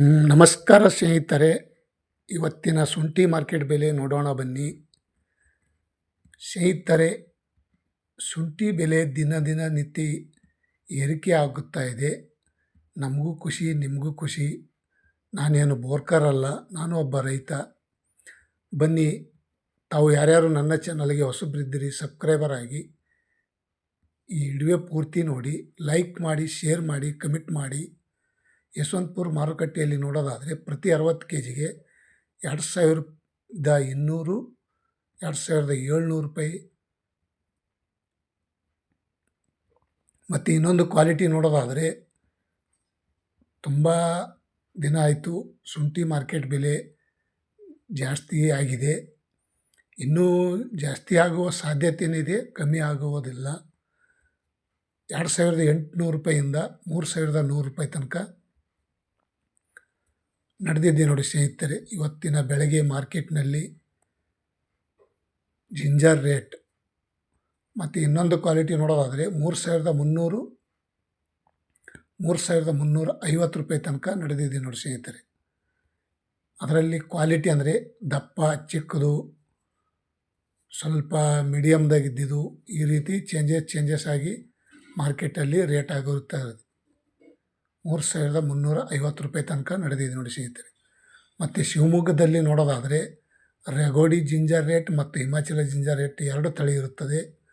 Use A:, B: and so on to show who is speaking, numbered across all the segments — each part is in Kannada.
A: ನಮಸ್ಕಾರ ಸ್ನೇಹಿತರೆ. ಇವತ್ತಿನ ಶುಂಠಿ ಮಾರ್ಕೆಟ್ ಬೆಲೆ ನೋಡೋಣ ಬನ್ನಿ. ಸ್ನೇಹಿತರೆ, ಶುಂಠಿ ಬೆಲೆ ದಿನ ದಿನ ನಿತ್ಯ ಏರಿಕೆ ಆಗುತ್ತಾ ಇದೆ. ನಮಗೂ ಖುಷಿ, ನಿಮಗೂ ಖುಷಿ. ನಾನೇನು ಬೋರ್ಕರ್ ಅಲ್ಲ, ನಾನು ಒಬ್ಬ ರೈತ. ಬನ್ನಿ, ತಾವು ಯಾರ್ಯಾರು ನನ್ನ ಚಾನಲ್ಗೆ ಹೊಸಬ್ರಿದ್ದೀರಿ ಸಬ್ಸ್ಕ್ರೈಬರ್ ಆಗಿ. ಈ ವಿಡಿಯೋ ಪೂರ್ತಿ ನೋಡಿ ಲೈಕ್ ಮಾಡಿ ಶೇರ್ ಮಾಡಿ ಕಮೆಂಟ್ ಮಾಡಿ. ಯಶವಂತಪುರ ಮಾರುಕಟ್ಟೆಯಲ್ಲಿ ನೋಡೋದಾದರೆ ಪ್ರತಿ ಅರವತ್ತು ಕೆ ಜಿಗೆ ಎರಡು ಸಾವಿರದ ಇನ್ನೂರು, ಎರಡು ಸಾವಿರದ ಏಳ್ನೂರು ರೂಪಾಯಿ. ಮತ್ತು ಇನ್ನೊಂದು ಕ್ವಾಲಿಟಿ ನೋಡೋದಾದರೆ ತುಂಬ ದಿನ ಆಯಿತು, ಶುಂಠಿ ಮಾರ್ಕೆಟ್ ಬೆಲೆ ಜಾಸ್ತಿ ಆಗಿದೆ. ಇನ್ನೂ ಜಾಸ್ತಿ ಆಗುವ ಸಾಧ್ಯತೆಯೇ ಕಮ್ಮಿ ಆಗುವುದಿಲ್ಲ. ಎರಡು ಸಾವಿರದ ಎಂಟುನೂರು ರೂಪಾಯಿಂದ ಮೂರು ಸಾವಿರದ ನೂರು ರೂಪಾಯಿ ತನಕ ನಡೆದಿದೆ ನೋಡಿ ಸ್ನೇಹಿತರೆ, ಇವತ್ತಿನ ಬೆಳಗ್ಗೆ ಮಾರ್ಕೆಟ್ನಲ್ಲಿ ಜಿಂಜರ್ ರೇಟ್ ಮತ್ತು ಇನ್ನೊಂದು ಕ್ವಾಲಿಟಿ ನೋಡೋದಾದರೆ ಮೂರು ಸಾವಿರದ ಮುನ್ನೂರು, ಮೂರು ಸಾವಿರದ ಮುನ್ನೂರ ಐವತ್ತು ರೂಪಾಯಿ ತನಕ ನಡೆದಿದೆ ನೋಡಿ ಸ್ನೇಹಿತರೆ. ಅದರಲ್ಲಿ ಕ್ವಾಲಿಟಿ ಅಂದರೆ ದಪ್ಪ, ಚಿಕ್ಕದು, ಸ್ವಲ್ಪ ಮೀಡಿಯಮ್ದಾಗಿದ್ದಿದ್ದು ಈ ರೀತಿ ಚೇಂಜಸ್ ಚೇಂಜಸ್ ಆಗಿ ಮಾರ್ಕೆಟಲ್ಲಿ ರೇಟ್ ಆಗಿರುತ್ತೆ ಮೂರು ಸಾವಿರದ ಮುನ್ನೂರ ಐವತ್ತು ರೂಪಾಯಿ ತನಕ ನಡೆದಿದೆ ನೋಡಿ ಸ್ನೇಹಿತರೆ. ಮತ್ತು ಶಿವಮೊಗ್ಗದಲ್ಲಿ ನೋಡೋದಾದರೆ ರೆಗೋಡಿ ಜಿಂಜರ್ ರೇಟ್ ಮತ್ತು ಹಿಮಾಚಲ ಜಿಂಜರ್ ರೇಟ್ ಎರಡು ತಳಿ ಇರುತ್ತದೆ.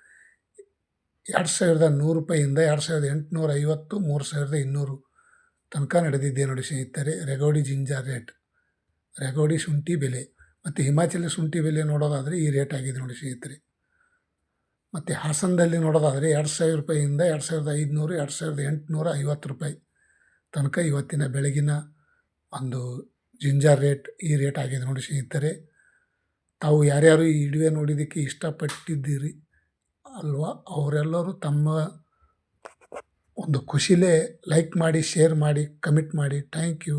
A: ಎರಡು ಸಾವಿರದ ನೂರು ರೂಪಾಯಿಯಿಂದ ಎರಡು ಸಾವಿರದ ಎಂಟುನೂರ ಐವತ್ತು ಮೂರು ಸಾವಿರದ ಇನ್ನೂರು ತನಕ ನಡೆದಿದೆ ನೋಡಿ ಸ್ನೇಹಿತರೆ ರೆಗೋಡಿ ಜಿಂಜರ್ ರೇಟ್. ರೆಗೋಡಿ ಶುಂಠಿ ಬೆಲೆ ಮತ್ತು ಹಿಮಾಚಲ ಶುಂಠಿ ಬೆಲೆ ನೋಡೋದಾದರೆ ಈ ರೇಟ್ ಆಗಿದೆ ನೋಡಿ ಸ್ನೇಹಿತರೆ. ಮತ್ತು ಹಾಸನದಲ್ಲಿ ನೋಡೋದಾದರೆ ಎರಡು ಸಾವಿರ ರೂಪಾಯಿಯಿಂದ ಎರಡು ಸಾವಿರದ ಐದುನೂರು, ಎರಡು ಸಾವಿರದ ಎಂಟುನೂರ ಐವತ್ತು ರೂಪಾಯಿ ತನಕ ಇವತ್ತಿನ ಬೆಳಗಿನ ಒಂದು ಜಿಂಜರ್ ರೇಟ್, ಈ ರೇಟ್ ಆಗಿದೆ ನೋಡಿ ಸ್ನೇಹಿತರೆ. ತಾವು ಯಾರ್ಯಾರು ಈ ವಿಡಿಯೋ ನೋಡಿದ್ದಕ್ಕೆ ಇಷ್ಟಪಟ್ಟಿದ್ದೀರಿ ಅಲ್ವಾ? ಅವರೆಲ್ಲರೂ ತಮ್ಮ ಒಂದು ಖುಷಿಲೇ ಲೈಕ್ ಮಾಡಿ ಶೇರ್ ಮಾಡಿ ಕಮೆಂಟ್ ಮಾಡಿ. Thank you